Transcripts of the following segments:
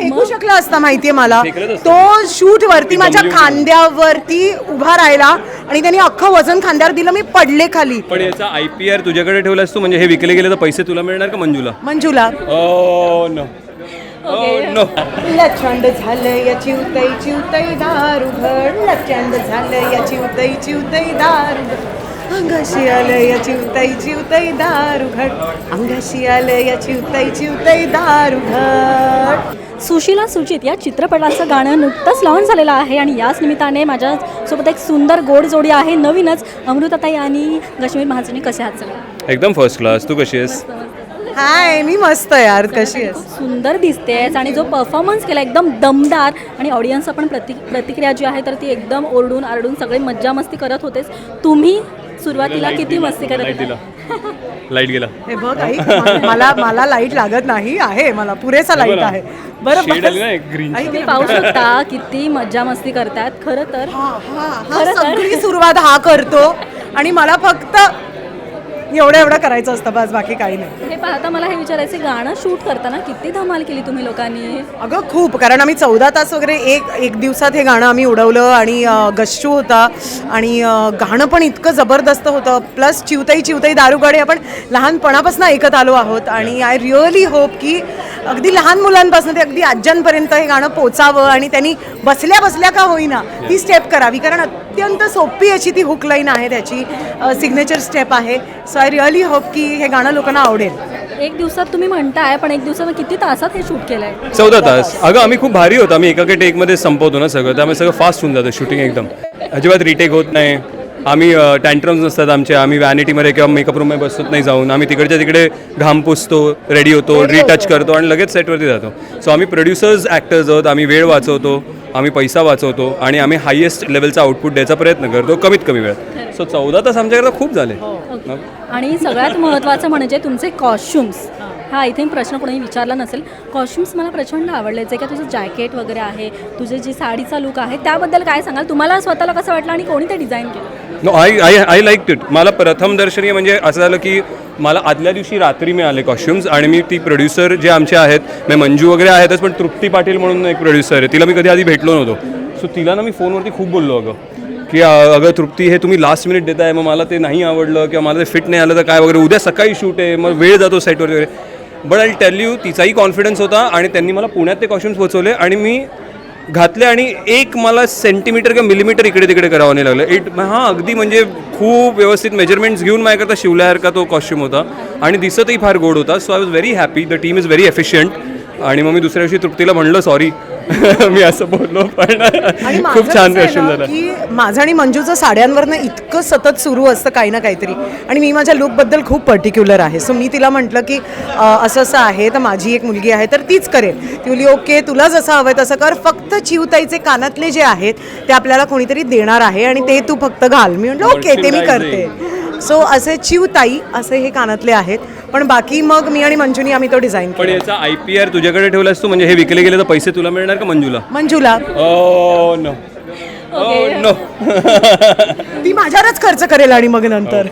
फेकू शकला असता माहितीये मला. असतं. तो शूट वरती माझ्या. खांद्यावरती उभा राहिला आणि त्यांनी अख्खं वजन खांद्यावर दिलं मी पडले खाली. पण याचा आय पी आर तुझ्याकडे ठेवलास तू म्हणजे हे विकले गेले तर पैसे तुला मिळणार का मंजूला? मंजूला. ओ नो नो लचंड झालं याची उतई चिवतई दारू घड लचंड झालं याची उतई चिवतई दारू घड. अंगाशी आलं याची उतई चिवतई दारू घड अंगाशी आलं याची उतई चिवतई दारू घड सुशीला सुचित या चित्रपटाचं गाणं नुकतंच लॉन्च झालेलं आहे आणि याच निमित्ताने माझ्यासोबत एक सुंदर गोड जोडी आहे. नवीनच अमृताताई आणि गश्मीर महाजनी कसे आहात सगळे? एकदम फर्स्ट क्लास तू कशी आहेस? हाय मी मस्त यार. कशी आहेस? सुंदर दिसतेस आणि जो परफॉर्मन्स केला एकदम दमदार आणि ऑडियन्सचा पण प्रति प्रतिक्रिया जी आहे तर ती एकदम ओरडून आरडून सगळे मज्जा मस्ती करत होतेस. तुम्ही सुरुवातीला किती मस्ती करत लाइट होता? दिला लाइट गेला. हे बघ म- मला मला लाइट लागत नाही आहे मला पुरेसा लाइट आहे. बरं आली ना बस. एक तुम्ही. पाहू शकता किती मज्जा मस्ती करतात. खरं तर हा, हा, हा खरं तर. सगळी सुरुवात हा करतो. आणि मला फक्त एवढं एवढं करायचं असतं बस बाकी काही नाही. हे पाहता मला हे विचारायचं गाणं शूट करताना किती धमाल केली तुम्ही लोकांनी? अगं खूप कारण आम्ही चौदा तास वगैरे एक एक दिवसात हे गाणं आम्ही उडवलं आणि अं, गश्शू होता आणि अं, गाणं पण इतकं जबरदस्त होतं. प्लस चिवताई चिवताई दारुगाडी आपण लहानपणापासून ऐकत आलो आहोत आणि आय रिअली होप की अगदी लहान मुलांपासून ते अगदी आज्यांपर्यंत हे गाणं पोचावं आणि त्यांनी बसल्या बसल्या का होईना ती स्टेप करावी. कारण अत्यंत सोपी अशी ती हुक लाईन आहे त्याची. सिग्नेचर स्टेप आहे. सो आय रिअली होप की हे गाणं लोकांना आवडेल. एक दिवसात तुम्ही म्हणताय पण एक दिवसात किती तासात हे शूट केलंय? चौदा तास. अगं आम्ही खूप भारी होतो. आम्ही एका टेकमध्ये संपवतो ना सगळं. त्यामुळे सगळं फास्ट होऊन जातं शूटिंग एकदम. अजिबात रिटेक होत नाही. आम्ही टँट्रम्स नसतात आमचे. आम्ही व्हॅनिटीमध्ये किंवा मेकअप रूममध्ये बसत नाही जाऊन. आम्ही तिकडच्या तिकडे घाम पुसतो रेडी होतो रिटच करतो आणि लगेच सेटवरती जातो. सो आम्ही प्रोड्युसर्स ॲक्टर्स आहोत. आम्ही वेळ वाचवतो. आम्ही पैसा वाचवतो आणि आम्ही हायेस्ट लेवलचा आउटपुट द्यायचा प्रयत्न करतो कमीत कमी वेळात. सो चौदा तास आमच्याकडे खूप झाले. आणि सगळ्यात महत्त्वाचं म्हणजे तुमचे कॉस्ट्युम्स हा. इथे प्रश्न कोणी विचारला नसेल. कॉस्ट्युम्स मला प्रचंड आवडले. जे का तुझं जॅकेट वगैरे आहे तुझे जी साडीचा लुक आहे त्याबद्दल काय सांगाल? तुम्हाला स्वतःला कसं वाटलं आणि कोणी ते डिझाईन केलं? No I I I like it मला प्रथमदर्शनीय म्हणजे असं झालं की मला आदल्या दिवशी रात्री मिळाले कॉस्ट्युम्स आणि मी ती प्रोड्युसर जे आमचे आहेत म्हणजे मंजू वगैरे आहेतच पण तृप्ती पाटील म्हणून एक प्रोड्युसर आहे. तिला मी कधी आधी भेटलो नव्हतो. सो तिला ना मी फोनवरती खूप बोललो अगं. की अगं तृप्ती हे तुम्ही लास्ट मिनिट देताय मग मला ते नाही आवडलं किंवा मला ते फिट नाही आलं तर काय वगैरे. उद्या सकाळी शूट आहे मग वेळ जातो सेटवर वगैरे. बट आय टेल यू तिचाही कॉन्फिडन्स होता आणि त्यांनी मला पुण्यात ते कॉस्ट्युम्स पोचवले आणि मी घातले आणि एक मला सेंटीमीटर किंवा मिलीमीटर इकडे तिकडे करावं नाही लागलं. इट हां अगदी म्हणजे खूप व्यवस्थित मेजरमेंट्स घेऊन माझ्याकरता शिवल्यासारखा तो कॉस्च्युम होता. आणि दिसतही फार गोड होता. So I was very happy the team is very efficient आणि मग मी दुसऱ्या दिवशी तृप्तीला म्हणलं सॉरी मी असं बोललो पण खूप छान कसं आहे कॉस्ट्युम ना, झाला. की माझं आणि मंजूचं साड्यांवरनं इतकं सतत सुरू असतं काही ना काहीतरी. आणि मी माझ्या लुकबद्दल खूप पर्टिक्युलर आहे. सो मी तिला म्हटलं की असं असं आहे तर माझी एक मुलगी आहे तर तीच करेल. ती बोली ओके तुला जसं हवंय तसं कर. फक्त चिवताईचे कानातले जे आहेत ते आपल्याला कोणीतरी देणार आहे आणि ते तू फक्त घाल. मी म्हटलं ओके ते मी करते. सो असे चिवताई असे हे कानातले आहेत. पण बाकी मग मी आणि मंजूनी आम्ही तो डिझाईन पण याचा आय पी आर तुझ्याकडे ठेवलास तू म्हणजे हे विकले गेले तर पैसे तुला मिळणार का मंजूला? मंजूला. ओ नो नो ती माझ्यावरच खर्च करेल आणि मग नंतर.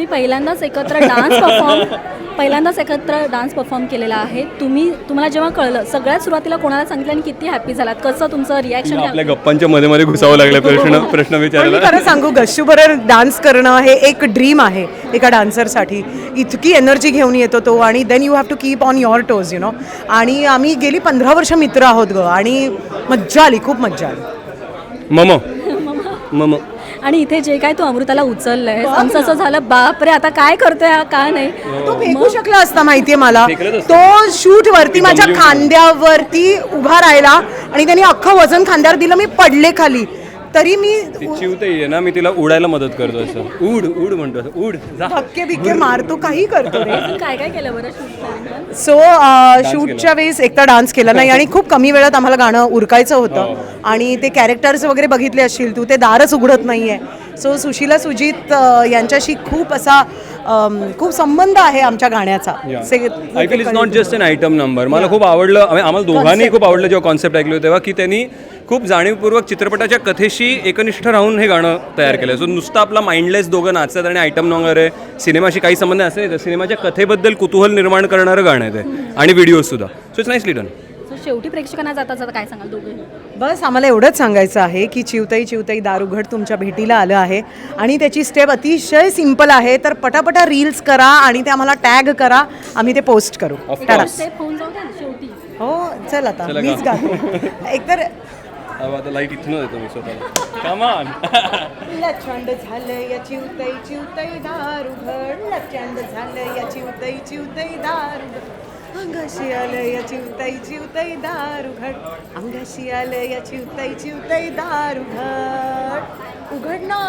तुम्ही पहिल्यांदाच एकत्र डान्स परफॉर्म पहिल्यांदाच एकत्र डान्स परफॉर्म केलेला आहे. तुम्ही तुम्हाला जेव्हा कळलं सगळ्यात सुरुवातीला कोणाला सांगितलं आणि किती हॅपी झालात? कसं तुमचं रिॲक्शन आपल्या गप्पांच्या मध्ये मध्ये घुसावं लागलं प्रश्न प्रश्न पण मी विचारायला खरं सांगू गश्शू बरोबर डान्स करणं हे एक ड्रीम आहे एका डान्सरसाठी इतकी एनर्जी घेऊन येतो तो आणि then you have to keep on your toes you know आणि आम्ही गेली पंधरा वर्ष मित्र आहोत ग आणि मज्जा आली खूप मज्जा आली. मम. मम. आणि इथे जे काय तू अमृताला उचललंय. आमचं असं झालं बापरे आता काय करतोय हा? का नाही? तो फेकू शकला असता माहितीये मला. तो शूट वरती माझ्या. खांद्यावरती उभा राहिला आणि त्यांनी अख्खं वजन खांद्यावर दिलं मी पडले खाली. तरी मी ती चिवताई आहे ना मी तिला उडायला मदत करतो असं. उड उड म्हणतो असं, उड जा. धक्के बिक्के मारतो काही करतो रे. काय काय केलं बरं शूट सो शूटच्या वेळेस एकदा डान्स केला नाही आणि खूप कमी वेळात आम्हाला गाणं उरकायचं होतं. आणि ते कॅरेक्टर्स वगैरे बघितले असतील तू ते दारच उघडत नाहीये. सो सुशीला सुजित अ, यांच्याशी खूप असा खूप संबंध आहे आमच्या गाण्याचा. I feel is not just an item number मला खूप आवडलं आम्ही- आम्हाला दोघांनी खूप आवडलं जेव्हा कॉन्सेप्ट ऐकलं होतं तेव्हा की त्यांनी खूप जाणीवपूर्वक चित्रपटाच्या कथेशी एकनिष्ठ राहून हे गाणं तयार केलं. सो नुसतं आपला माइंडलेस दोघं नाचतात आणि आयटम वगैरे सिनेमाशी काही संबंध असेल तर सिनेमाच्या कथेबद्दल कुतूहल निर्माण करणारं गाणं आहे ते. आणि व्हिडिओ सुद्धा. So it's nicely done so शेवटी प्रेक्षकांना जाता जाता काय सांगाल दोघे? बस आम्हाला एवढंच सांगायचं आहे की चिवताई चिवताई दारुघड तुमच्या भेटीला आलं आहे आणि त्याची स्टेप अतिशय सिंपल आहे तर पटापटा रील्स करा आणि ते आम्हाला टॅग करा. आम्ही ते पोस्ट करू. Of Tata course. स्टेप होऊन जाऊ द्या ना शेवटी. हो चल आता. चला मीच गा. गातो एकतर अहो, आता लाइट इथनं येतो मी स्वतःला. कमान लचंड झालं या चिवताई चिवताई दारुघड लचंड झालं या चिवताई चिवताई दारुघड अंगाशी आलं या चिवताई चिवताई दारुघड अंगाशी आलं या चिवताई चिवताई दारुघड उघड ना.